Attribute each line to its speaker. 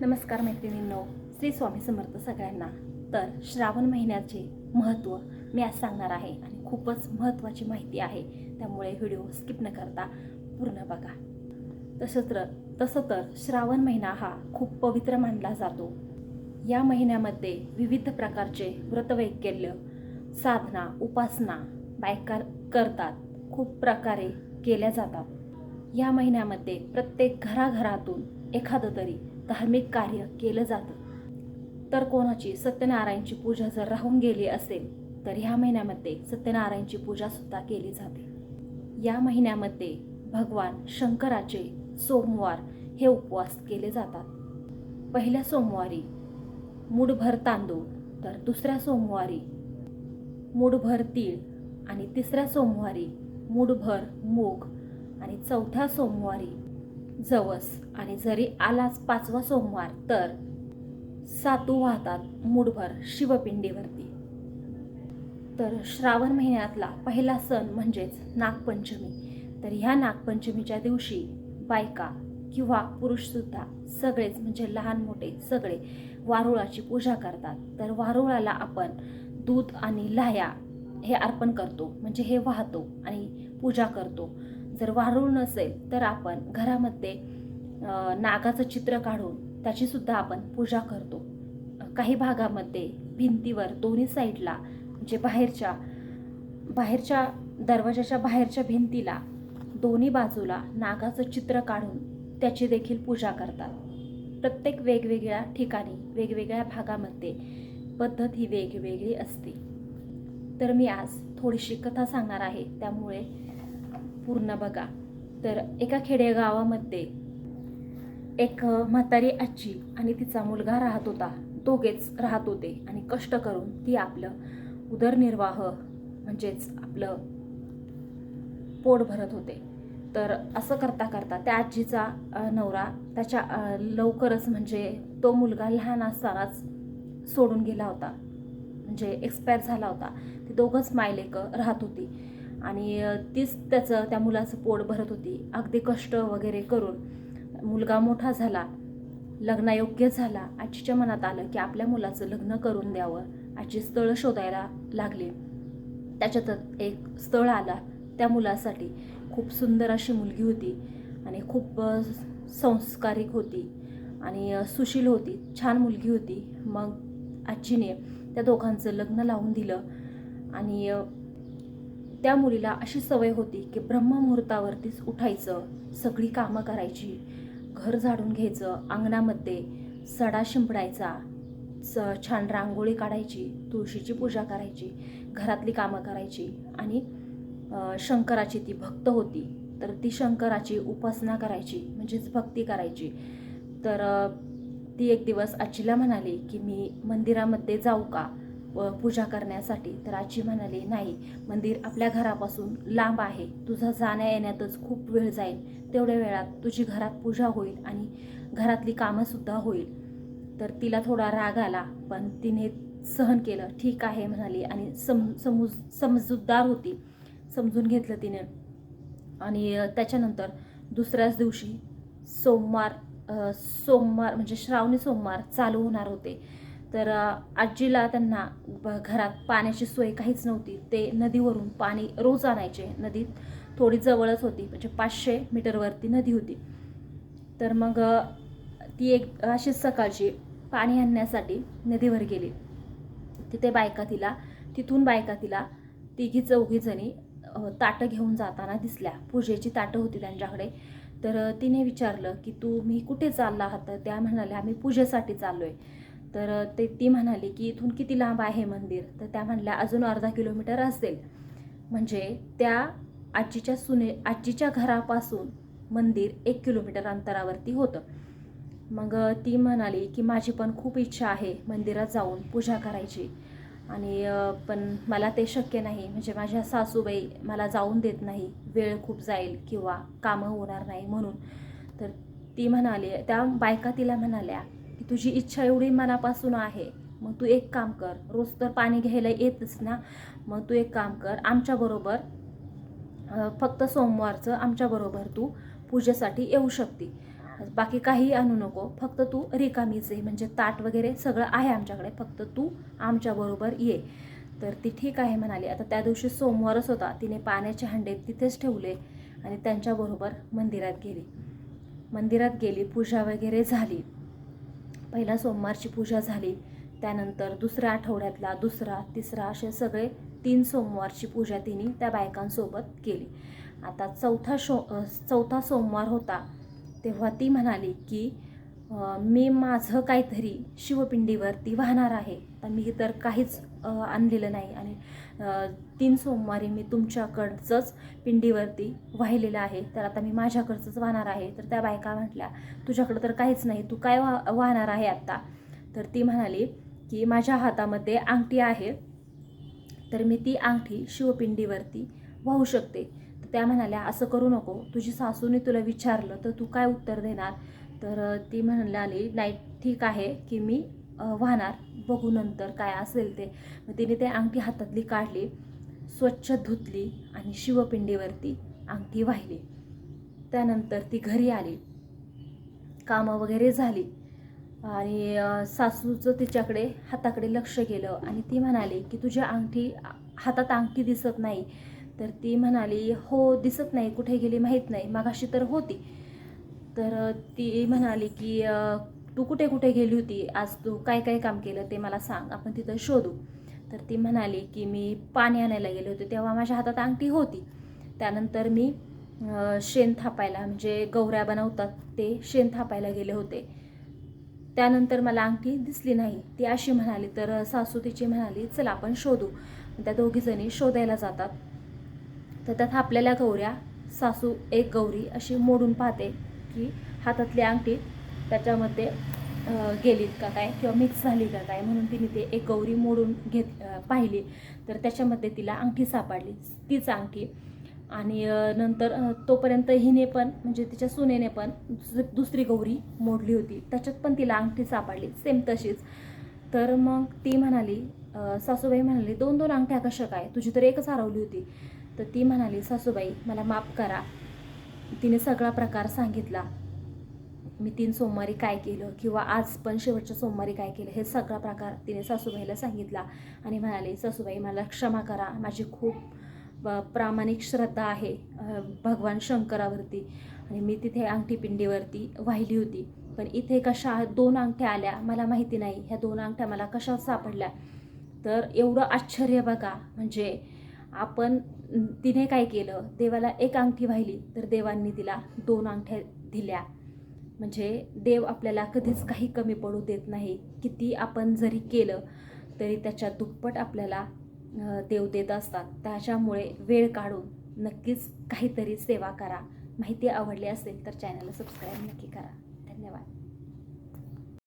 Speaker 1: नमस्कार मैत्रिणींनो श्री स्वामी समर्थ सगळ्यांना. तर श्रावण महिन्याचे महत्त्व मी आज सांगणार आहे आणि खूपच महत्त्वाची माहिती आहे. त्यामुळे व्हिडिओ स्किप न करता पूर्ण बघा. तसं तर तसं तर श्रावण महिना हा खूप पवित्र मानला जातो. या महिन्यामध्ये विविध प्रकारचे व्रतवैकल्य साधना उपासना बायका करतात. खूप प्रकारे केल्या जातात. या महिन्यामध्ये प्रत्येक घराघरातून एखादं तरी धार्मिक कार्य केलं जातं. तर कोणाची सत्यनारायणची पूजा जर राहून गेली असेल तर ह्या महिन्यामध्ये सत्यनारायणची पूजासुद्धा केली जाते. या महिन्यामध्ये भगवान शंकराचे सोमवार हे उपवास केले जातात. पहिल्या सोमवारी मूडभर तांदूळ तर दुसऱ्या सोमवारी मूडभर तीळ आणि तिसऱ्या सोमवारी मूडभर मूग आणि चौथ्या सोमवारी जवस. आणि जरी आलाच पाचवा सोमवार तर सातू वाहतात मुठभर शिवपिंडीवरती. तर श्रावण महिन्यातला पहिला सण म्हणजेच नागपंचमी. तर ह्या नागपंचमीच्या दिवशी बायका किंवा पुरुषसुद्धा सगळेच म्हणजे लहान मोठे सगळे वारुळाची पूजा करतात. तर वारुळाला आपण दूध आणि लाह्या हे अर्पण करतो म्हणजे हे वाहतो आणि पूजा करतो. जर वारूळ नसेल तर आपण घरामध्ये नागाचं चित्र काढून त्याचीसुद्धा आपण पूजा करतो. काही भागामध्ये भिंतीवर दोन्ही साईडला म्हणजे बाहेरच्या बाहेरच्या दरवाजाच्या बाहेरच्या भिंतीला दोन्ही बाजूला नागाचं चित्र काढून त्याची देखील पूजा करतात. प्रत्येक वेगवेगळ्या ठिकाणी वेगवेगळ्या भागामध्ये पद्धत ही वेगवेगळी असते. तर मी आज थोडीशी कथा सांगणार आहे. त्यामुळे पूर्ण बघा. तर एका खेडेगावामध्ये एक म्हातारी आजी आणि तिचा मुलगा राहत होता. दोघेच राहत होते आणि कष्ट करून ती आपलं उदरनिर्वाह म्हणजेच आपलं पोट भरत होते. तर असं करता करता त्या आजीचा नवरा त्याच्या लवकरच म्हणजे तो मुलगा लहान असतानाच सोडून गेला होता. म्हणजे एक्सपायर झाला होता. ती दोघंच मायलेकं राहत होती. आणि तीच त्याचं त्या मुलाचं पोट भरत होती. अगदी कष्ट वगैरे करून. मुलगा मोठा झाला लग्नायोग्य झाला. आजीच्या मनात आलं की आपल्या मुलाचं लग्न करून द्यावं. आजी स्थळं शोधायला लागली. त्याच्यातच एक स्थळ आला. त्या मुलासाठी खूप सुंदर अशी मुलगी होती आणि खूप संस्कारिक होती आणि सुशील होती. छान मुलगी होती. मग आजीने त्या दोघांचं लग्न लावून दिलं आणि त्या मुलीला अशी सवय होती की ब्रह्ममुहूर्तावरतीच उठायचं सगळी कामं करायची घर झाडून घ्यायचं अंगणामध्ये सडा शिंपडायचा स छान रांगोळी काढायची तुळशीची पूजा करायची घरातली कामं करायची आणि शंकराची ती भक्त होती. तर ती शंकराची उपासना करायची म्हणजेच भक्ती करायची. तर ती एक दिवस आजीला म्हणाली की मी मंदिरामध्ये जाऊ का? पूजा करण्यासाठी. तर आजी म्हणाली नाही मंदिर आपल्या घरापासून लांब आहे. तुझा जाण्या येण्यातच खूप वेळ जाईल. तेवढ्या वेळात तुझी घरात पूजा होईल आणि घरातली कामंसुद्धा होईल. तर तिला थोडा राग आला पण तिने सहन केलं. ठीक आहे म्हणाली आणि सम समूज समजूतदार होती. समजून घेतलं तिने. आणि त्याच्यानंतर दुसऱ्याच दिवशी सोमवार सोमवार म्हणजे श्रावणी सोमवार चालू होणार होते. तर आजीला त्यांना घरात पाण्याची सोय काहीच नव्हती. ते नदीवरून पाणी रोज आणायचे. नदीत थोडी जवळच होती म्हणजे पाचशे मीटरवरती नदी होती. तर मग ती एक अशीच सकाळची पाणी आणण्यासाठी नदीवर गेली. तिथे बायका तिला तिथून बायका तिला तिघी चौघी जणी ताटं घेऊन जाताना दिसल्या. पूजेची ताटं होती त्यांच्याकडे. तर तिने विचारलं की तू मी कुठे चालला आहात त्या म्हणाल्या आम्ही पूजेसाठी चाललो आहे तर ते ती म्हणाली की इथून किती लांब आहे मंदिर? तर त्या म्हणल्या अजून अर्धा किलोमीटर असेल. म्हणजे त्या आजीच्या सुने आजीच्या घरापासून मंदिर एक किलोमीटर अंतरावरती होतं. मग ती म्हणाली की माझी पण खूप इच्छा आहे मंदिरात जाऊन पूजा करायची. आणि पण मला ते शक्य नाही. म्हणजे माझ्या सासूबाई मला जाऊन देत नाही. वेळ खूप जाईल किंवा कामं होणार नाही म्हणून. तर ती म्हणाली त्या बायका तिला म्हणाल्या तुझी इच्छा एवढी मनापासून आहे. मग तू एक काम कर. रोज तर पाणी घ्यायला येतच ना. मग तू एक काम कर. आमच्याबरोबर फक्त सोमवारचं आमच्याबरोबर तू पूजेसाठी येऊ शकते. बाकी काही आणू नको. फक्त तू रिकामीच ये म्हणजे ताट वगैरे सगळं आहे आमच्याकडे. फक्त तू आमच्याबरोबर ये. तर ती ठीक आहे म्हणाली. आता त्या दिवशी सोमवारच होता. तिने पाण्याचे हंडे तिथेच ठेवले आणि त्यांच्याबरोबर मंदिरात गेली. मंदिरात गेली. पूजा वगैरे झाली. पहिला सोमवारची पूजा झाली. त्यानंतर दुसऱ्या आठवड्यातला दुसरा तिसरा असे सगळे तीन सोमवारची पूजा तिने त्या बायकांसोबत केली. आता चौथा शो चौथा सोमवार होता तेव्हा ती म्हणाली की मी माझं काहीतरी शिवपिंडीवरती वाहणार आहे. तर मी तर काहीच आणलेलं नाही. आणि तीन सोमवारी मी तुमच्याकडचंच पिंडीवरती वाहिलेलं आहे. तर आता मी माझ्याकडचंच वाहणार आहे. तर त्या बायका म्हटल्या तुझ्याकडं तर काहीच नाही. तू काय वा वाहणार आहे आत्ता? तर ती म्हणाली की माझ्या हातामध्ये अंगठी आहे. तर मी ती अंगठी शिवपिंडीवरती वाहू शकते. तर त्या म्हणाल्या असं करू नको. तुझी सासूने तुला विचारलं तर तू काय उत्तर देणार? तर ती म्हणाली नाही ठीक आहे की मी वाहणार. बघू नंतर काय असेल ते. मग तिने ते अंगठी हातातली काढली स्वच्छ धुतली आणि शिवपिंडीवरती अंगठी वाहिली. त्यानंतर ती घरी आली. कामं वगैरे झाली. आणि सासूचं तिच्याकडे हाताकडे लक्ष गेलं आणि ती म्हणाली की तुझ्या अंगठी हातात अंगठी दिसत नाही. तर ती म्हणाली हो दिसत नाही. कुठे गेली माहीत नाही. मागाशी तर होती. तर ती म्हणाली की तू कुठे कुठे गेली होती? आज तू काय काय काम केलं ते मला सांग. आपण तिथं शोधू. तर ती म्हणाली की मी पाणी आणायला गेले होते तेव्हा माझ्या हातात अंगठी होती. त्यानंतर मी शेण थापायला म्हणजे गौऱ्या बनवतात ते शेण थापायला गेले होते. त्यानंतर मला अंगठी दिसली नाही. ती अशी म्हणाली तर सासू तिची म्हणाली चला आपण शोधू. त्या दोघीजणी शोधायला जातात. तर त्यात आपल्याला गौऱ्या सासू एक गौरी अशी मोडून पाहते की हातातली अंगठी त्याच्यामध्ये गेलीत का काय किंवा मिक्स झाली का काय म्हणून तिने ते एक गौरी मोडून घेत पाहिली. तर त्याच्यामध्ये तिला अंगठी सापडली. तीच अंगठी. आणि नंतर तोपर्यंत हिने पण म्हणजे तिच्या सुनेने पण दुसरी गौरी मोडली होती. त्याच्यात पण तिला अंगठी सापडली. सेम तशीच. तर मग ती म्हणाली सासूबाई म्हणाली दोन दोन अंगठ्या कशा काय? तुझी तर एकच हरवली होती. तर ती म्हणाली सासूबाई मला माफ करा. तिने सगळा प्रकार सांगितला. मी तीन सोमवारी काय केलं किंवा आज पण शेवटच्या सोमवारी काय केलं हे सगळा प्रकार तिने सासूबाईला सांगितला आणि म्हणाले सासूबाई मला क्षमा करा. माझी खूप प्रामाणिक श्रद्धा आहे भगवान शंकरावरती. आणि मी तिथे अंगठीपिंडीवरती वाहिली होती. पण इथे कशा दोन अंगठ्या आल्या मला माहिती नाही. ह्या दोन अंगठ्या मला कशा सापडल्या? तर एवढं आश्चर्य बघा. म्हणजे आपण तिने काय केलं? देवाला एक अंगठी वाहिली तर देवांनी तिला दोन अंगठ्या दिल्या. म्हणजे देव आपल्याला कधीच काही कमी पडू देत नाही. किती आपण जरी केलं तरी त्याच्या दुप्पट आपल्याला देव देत असतात. त्याच्यामुळे वेळ काढून नक्कीच काहीतरी सेवा करा. माहिती आवडली असेल तर चॅनलला सबस्क्राईब नक्की करा. धन्यवाद.